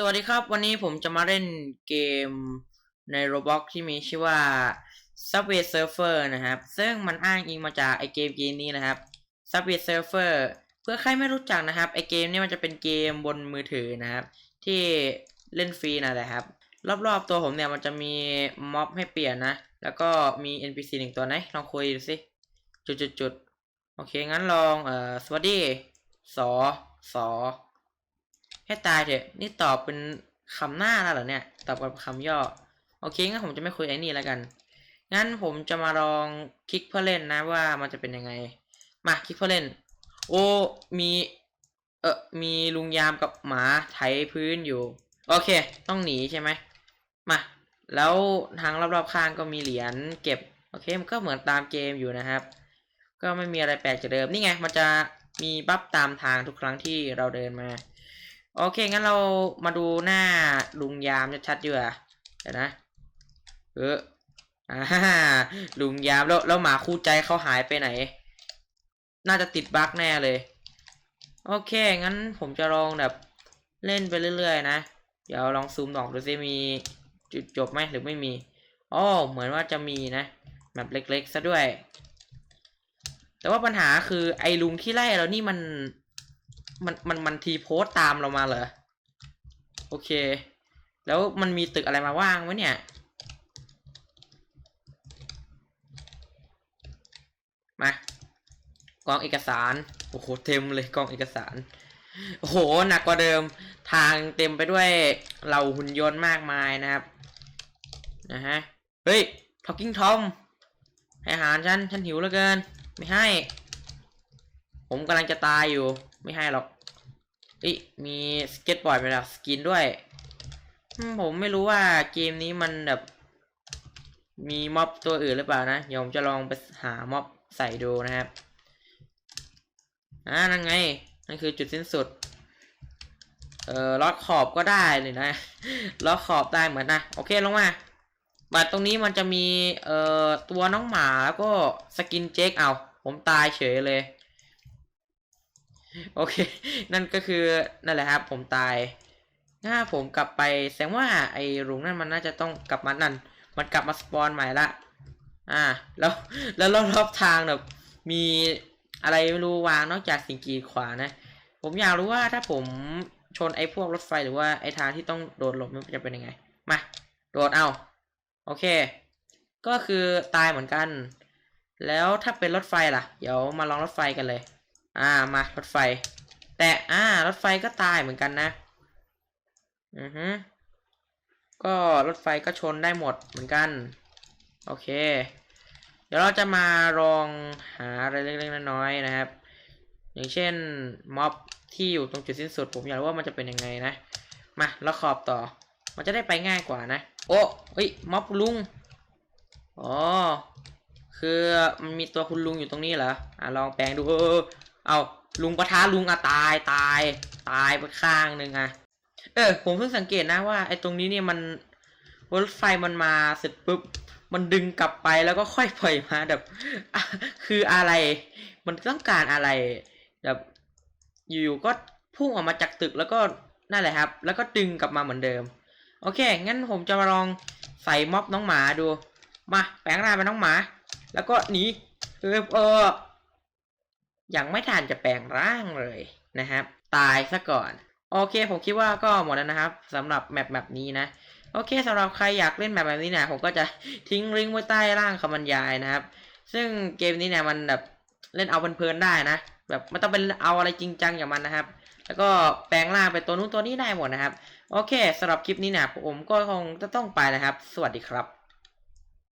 สวัสดีครับ วันนี้ผมจะมาเล่นเกมใน Roblox ที่มีชื่อว่า Subway Surfer นะครับ ซึ่งมันอ้างอิงมาจากไอเกมเกมนี้นะครับ Subway Surfer เพื่อใครไม่รู้จักนะครับ ไอเกมนี้มันจะเป็นเกมบนมือถือนะครับ ที่เล่นฟรีนั่นแหละครับ รอบๆตัวผมเนี่ยมันจะมีม็อบให้เปลี่ยนนะ แล้วก็มี NPC หนึ่งตัวไหนลองคุยดูสิ จุดๆๆโอเค งั้นลองเอ่อสวัสดีสอสอ ให้ตายเถอะ นี่ตอบเป็นคำหน้าแล้วเหรอเนี่ย ตอบกับคำย่อ โอเคงั้นผมจะไม่คุยไอ้นี่แล้วกัน งั้นผมจะมาลองคลิกเพื่อเล่นนะว่ามันจะเป็นยังไง มาคลิกเพื่อเล่น โอ้ มี เออมีลุงยามกับหมาไถพื้นอยู่ โอเค ต้องหนีใช่ไหม มา แล้วทางรอบๆข้างก็มีเหรียญเก็บ โอเค มันก็เหมือนตามเกมอยู่นะครับ ก็ไม่มีอะไรแปลกจากเดิม นี่ไง มันจะมีบัฟตามทางทุกครั้งที่เราเดินมา โอเค งั้นเรามาดูหน้าลุงยามชัดๆดีกว่าเดี๋ยวนะเอออ่าลุงยามแล้วแล้วหมาคู่ใจเขาหายไปไหน น่าจะติดบั๊กแน่เลย โอเค งั้นผมจะลองแบบเล่นไปเรื่อยๆนะ เดี๋ยวลองซูมออกดูซิมีจุดจบไหมหรือไม่มีอ๋อเหมือนว่าจะมีนะแบบเล็กๆซะด้วย แต่ว่าปัญหาคือไอ้ลุงที่ไล่เรานี่มัน มันมันมันทีโพสตตามเรามาเหรอ โอเค แล้วมันมีตึกอะไรมาว่างไว้เนี่ย มากองเอกสาร โอ้โหเต็มเลยกองเอกสาร โอ้โหหนักกว่าเดิม ทางเต็มไปด้วยเหล่าหุ่นยนต์มากมายนะครับ นะฮะ เฮ้ย Talking Tom ให้อาหารฉัน ฉันหิวเหลือเกิน ไม่ให้ ผมกำลังจะตายอยู่ ไม่ให้หรอกอิมีสเก็ตบอร์ดไปแล้วสกินด้วย ผมไม่รู้ว่าเกมนี้มันแบบ มีม็อบตัวอื่นหรือเปล่านะเดี๋ยวผมจะลองไปหาม็อบใส่ดูนะครับอ่านั่นไง นั่นคือจุดสิ้นสุด เอ่อล็อกขอบก็ได้เลยนะ ล็อกขอบได้เหมือนนะ โอเคลงมา บัตรตรงนี้มันจะมี เอ่อ ตัวน้องหมาแล้วก็สกินเจ๊กเอา ผมตายเฉยเลย โอเค นั่นก็คือนั่นแหละครับผมตายถ้าผมกลับไปแสดงว่าไอ้รุงนั่นมันน่าจะต้องกลับมานั่น มันกลับมาสปอนใหม่ละ อ่า แล้วแล้วรอบทางแบบมีอะไรไม่รู้วางนอกจากสิ่งกีดขวางนะ ผมอยากรู้ว่าถ้าผมชนไอ้พวกรถไฟหรือว่าไอ้ทางที่ต้องโดดหลบมันจะเป็นยังไง มา โดดเอา โอเค ก็คือตายเหมือนกัน แล้วถ้าเป็นรถไฟล่ะ เดี๋ยวมาลองรถไฟกันเลย อ่ามารถไฟ แต่อ่ารถไฟก็ตายเหมือนกันนะอือฮึก็รถไฟก็ชนได้หมดเหมือนกัน โอเค เดี๋ยวเราจะมาลองหาอะไรเล็กๆน้อยๆนะครับ อย่างเช่นม็อบที่อยู่ตรงจุดสิ้นสุด ผมอยากรู้ว่ามันจะเป็นยังไงนะ มาแล้วขอบต่อ มันจะได้ไปง่ายกว่านะ โอ้เฮ้ยม็อบลุงอ๋อคือมันมีตัวคุณลุงอยู่ตรงนี้เหรออะลองแปลงดูเออเอาลุงปะทะลุงอะตายตายตายไปข้างหนึ่งอะเออ ผมเพิ่งสังเกตนะว่าไอ้ตรงนี้เนี่ยมันรถไฟมันมาเสร็จปุ๊บมันดึงกลับไปแล้วก็ค่อยปล่อยมาแบบ คืออะไร มันต้องการอะไรแบบอยู่ๆก็พุ่งออกมาจากตึกแล้วก็นั่นแหละครับ แล้วก็ดึงกลับมาเหมือนเดิม โอเค งั้นผมจะมาลองใส่ม็อบน้องหมาดู มาแปลงร่าเป็นน้องหมา แล้วก็หนีเออเออ ยังไม่ทันจะแปลงร่างเลยนะครับ ตายซะก่อน โอเคผมคิดว่าก็หมดแล้วนะครับสำหรับแมปแบบนี้นะโอเคสำหรับใครอยากเล่นแบบแบบนี้เนี่ยผมก็จะทิ้งลิงก์ไว้ใต้ล่างคำบรรยายนะครับ ซึ่งเกมนี้เนี่ยมันแบบเล่นเอาเพลินๆได้นะ แบบไม่ต้องเป็นเอาอะไรจริงจังอย่างมันนะครับ แล้วก็แปลงร่างเป็นตัวนู้นตัวนี้ได้หมดนะครับ โอเคสำหรับคลิปนี้เนี่ยผมก็คงจะต้องไปนะครับ สวัสดีครับ